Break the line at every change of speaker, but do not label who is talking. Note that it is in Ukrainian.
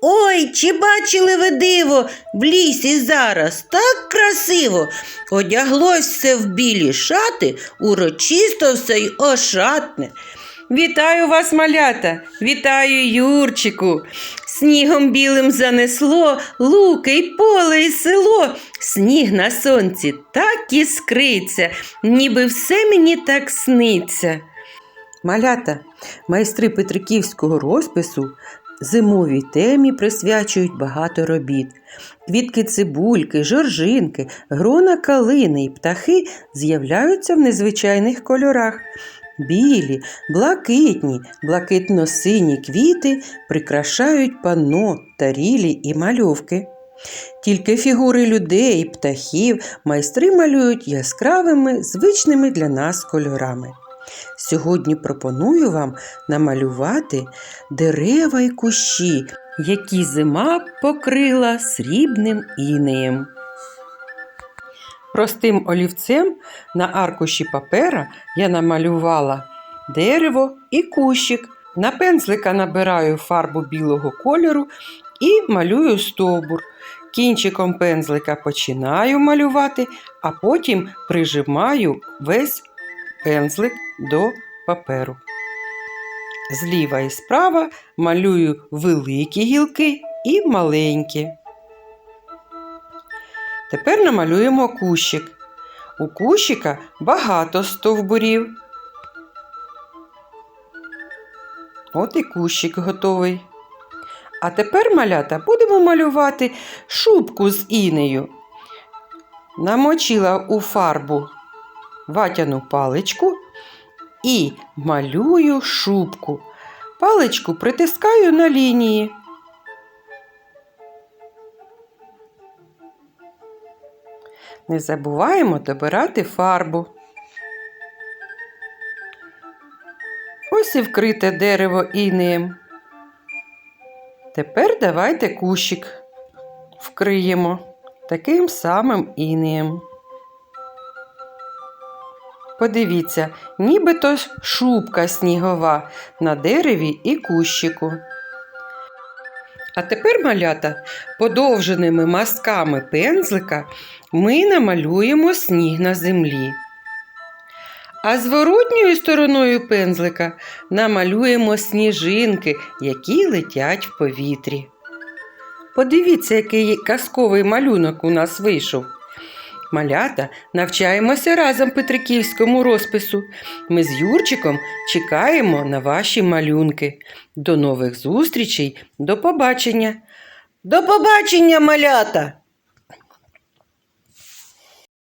Ой, чи бачили ви диво в лісі зараз? Так красиво. Одяглось все в білі шати, урочисто все й ошатне.
Вітаю вас, малята! Вітаю Юрчику! Снігом білим занесло луки й поле й село. Сніг на сонці так іскриться, ніби все мені так сниться. Малята, майстри Петриківського розпису зимовій темі присвячують багато робіт. Квітки цибульки, жоржинки, грона калини й птахи з'являються в незвичайних кольорах. Білі, блакитні, блакитно-сині квіти прикрашають панно, тарілі і мальовки. Тільки фігури людей, птахів майстри малюють яскравими, звичними для нас кольорами. Сьогодні пропоную вам намалювати дерева й кущі, які зима покрила срібним інеєм. Простим олівцем на аркуші папера я намалювала дерево і кущик. На пензлика набираю фарбу білого кольору і малюю стовбур. Кінчиком пензлика починаю малювати, а потім прижимаю весь пензлик до паперу. Зліва і справа малюю великі гілки і маленькі. Тепер намалюємо кущик. У кущика багато стовбурів. От і кущик готовий. А тепер, малята, будемо малювати шубку з інею. Намочила у фарбу ватяну паличку і малюю шубку. Паличку притискаю на лінії. Не забуваємо добирати фарбу. Ось і вкрите дерево інеєм. Тепер давайте кущик вкриємо таким самим інеєм. Подивіться, нібито шубка снігова на дереві і кущику. А тепер, малята, подовженими мазками пензлика ми намалюємо сніг на землі. А зворотньою стороною пензлика намалюємо сніжинки, які летять в повітрі. Подивіться, який казковий малюнок у нас вийшов. Малята, навчаємося разом Петриківському розпису. Ми з Юрчиком чекаємо на ваші малюнки. До нових зустрічей, до побачення!
До побачення, малята!